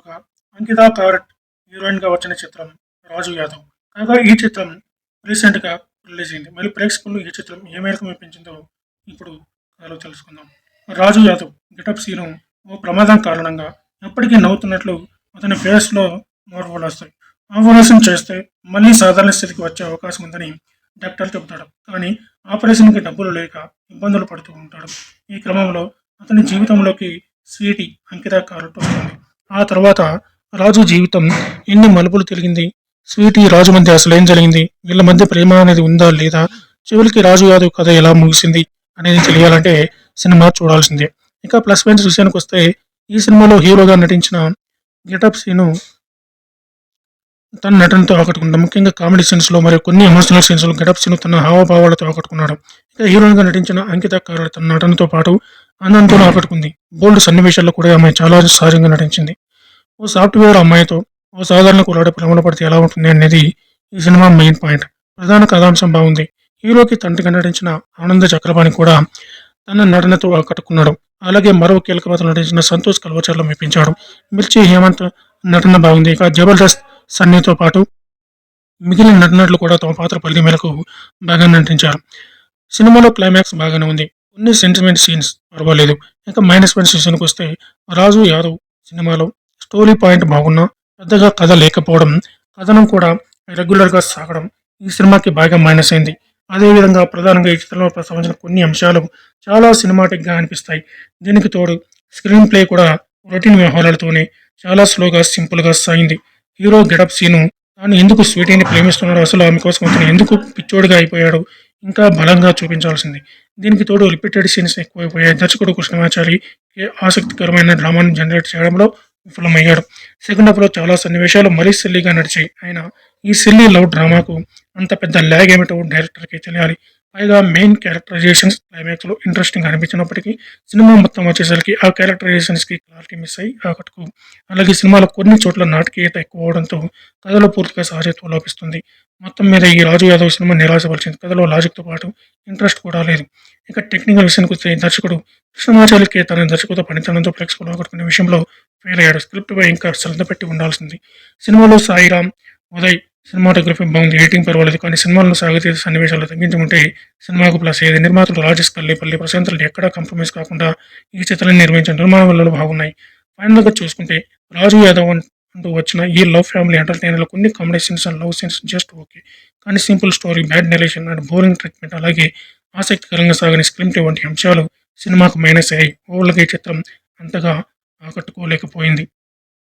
హీరోగా అంకితా కారట్ హీరోయిన్గా వచ్చిన చిత్రం రాజు యాదవ్. కాగా ఈ చిత్రం రీసెంట్గా రిలీజ్ అయింది. మరి ప్రేక్షకులు ఈ చిత్రం ఏ మేరకు మెప్పించిందో ఇప్పుడు కథలో తెలుసుకుందాం. రాజు యాదవ్ గెటప్ సీను ఓ ప్రమాదం కారణంగా ఎప్పటికీ నవ్వుతున్నట్లు అతని ఫేస్లో మార్పులు వస్తాయి. ఆపరేషన్ చేస్తే మళ్ళీ సాధారణ స్థితికి వచ్చే అవకాశం ఉందని డాక్టర్ చెబుతాడు. కానీ ఆపరేషన్కి డబ్బులు లేక ఇబ్బందులు పడుతూ ఉంటాడు. ఈ క్రమంలో అతని జీవితంలోకి స్వీటి అంకిత కారట్ వస్తుంది. ఆ తర్వాత రాజు జీవితం ఎన్ని మలుపులు తిరిగింది? స్వీటీ రాజు మధ్య అసలు ఏం జరిగింది? వీళ్ళ మధ్య ప్రేమ అనేది ఉందా లేదా? చివరికి రాజు యాదవ్ కథ ఎలా ముగిసింది అనేది తెలియాలంటే సినిమా చూడాల్సిందే. ఇంకా ప్లస్ పాయింట్స్ విషయానికి వస్తే ఈ సినిమాలో హీరోగా నటించిన గెటప్ సీను తన నటనతో ఆకట్టుకున్నాడు ముఖ్యంగా కామెడీ సీన్స్లో మరియు కొన్ని ఎమోషనల్ సీన్స్లో గెటప్ సీను తన హావభావాలతో ఆకట్టుకున్నాడు. ఇక హీరోయిన్గా నటించిన అంకిత కారడ్ తన నటనతో పాటు ఆనందంతో ఆకట్టుకుంది. బోల్డ్ సన్నివేశాల్లో కూడా ఆమె చాలా సహజంగా నటించింది. ఓ సాఫ్ట్వేర్ అమ్మాయితో ఓ సాధారణ కుర్రాడు ప్రేమలో పడితే ఎలా ఉంటుంది అనేది ఈ సినిమా మెయిన్ పాయింట్. ప్రధాన కథాంశం బాగుంది. హీరోకి తండ్రిగా నటించిన ఆనంద చక్రపాణి కూడా తన నటనతో ఆకట్టుకున్నాడు. అలాగే మరో కీలక పాత్ర నటించిన సంతోష్ కల్వచర్లో మెప్పించాడు. మిర్చి హేమంత్ నటన బాగుంది. ఇక జబర్దస్త్ సన్నీతో పాటు మిగిలిన నటనట్లు కూడా తమ పాత్ర పల్లి మేరకు బాగా నటించారు. సినిమాలో క్లైమాక్స్ బాగానే ఉంది. కొన్ని సెంటిమెంట్ సీన్స్ పర్వాలేదు. ఇంకా మైనస్ పాయింట్ సీజన్కి వస్తే రాజు యాదవ్ సినిమాలో స్టోరీ పాయింట్ బాగున్నా పెద్దగా కథ లేకపోవడం కథనం కూడా రెగ్యులర్గా సాగడం ఈ సినిమాకి బాగా మైనస్ అయింది. అదేవిధంగా ప్రధానంగా ఈ చిత్రంలో ప్రస్తావించిన కొన్ని అంశాలు చాలా సినిమాటిక్గా అనిపిస్తాయి. దీనికి తోడు స్క్రీన్ ప్లే కూడా రొటీన్ వ్యవహారాలతోనే చాలా స్లోగా సింపుల్గా సాగింది. హీరో గెటప్ సీను తాను ఎందుకు స్వీటీని ప్రేమిస్తున్నాడు అసలు ఆమె కోసం అతను ఎందుకు పిచ్చోడిగా అయిపోయాడు ఇంకా బలంగా చూపించాల్సింది. దీనికి తోడు రిపీటెడ్ సీన్స్ ఎక్కువైపోయాయి. దర్శకుడు కృష్ణమాచారి ఆసక్తికరమైన డ్రామాను జనరేట్ చేయడంలో విఫలమయ్యాడు. సెకండ్ హాఫ్లో చాలా సన్నివేశాలు మరీ సిల్లీగా నడిచాయి. ఆయన ఈ సిల్లీ లవ్ డ్రామాకు అంత పెద్ద ల్యాగ్ ఏమిటో డైరెక్టర్కి తెలియాలి. పైగా మెయిన్ క్యారెక్టరైజేషన్స్ క్లైమాక్స్లో ఇంట్రెస్టింగ్ అనిపించినప్పటికీ సినిమా మొత్తం వచ్చేసరికి ఆ క్యారెక్టరైజేషన్స్కి క్లారిటీ మిస్ అయ్యి ఆకట్టుకు. అలాగే సినిమాలో కొన్ని చోట్ల నాటకీయత ఎక్కువ అవడంతో కథలో పూర్తిగా సహజత్వం లోపిస్తుంది. మొత్తం మీద ఈ రాజు యాదవ్ సినిమా నిరాశపరిచింది. కథలో లాజిక్తో పాటు ఇంట్రెస్ట్ కూడా లేదు. ఇక టెక్నికల్ విషయానికి వస్తే దర్శకుడు కృష్ణమాచార్యకి తన దర్శకుడు పనితనంతో ప్రేక్షకులు ఆకట్టుకునే విషయంలో ఫెయిల్ అయ్యాడు స్క్రిప్ట్ పై ఇంకా శ్రద్ధ పెట్టి ఉండాల్సింది. సినిమాలో సాయిరామ్ ఉదయ్ సినిమాటోగ్రఫీ బాగుంది ఎడిటింగ్ పర్వాలేదు కానీ సినిమాలను సాగుతీ సన్నివేశాలు తగ్గించుకుంటే సినిమాకు ప్లస్ ఏది నిర్మాతలు రాజేష్ కల్లేపల్లి ప్రశాంతలు ఎక్కడా కాంప్రమైజ్ కాకుండా ఈ చిత్రాన్ని నిర్మించిన నిర్మాణ బాగున్నాయి. ఫైనల్గా చూసుకుంటే రాజు యాదవ్ అంటూ వచ్చిన ఈ లవ్ ఫ్యామిలీ ఎంటర్టైనర్లో కొన్ని comedy scenes and love scenes just okay. కానీ simple story bad narration and boring treatment అలాగే ఆసక్తికరంగా సాగని స్క్రీన్ ప్లే వంటి అంశాలు సినిమాకు మైనస్ అయ్యాయి. ఓవర్గా ఈ చిత్రం అంతగా ఆకట్టుకోలేకపోయింది.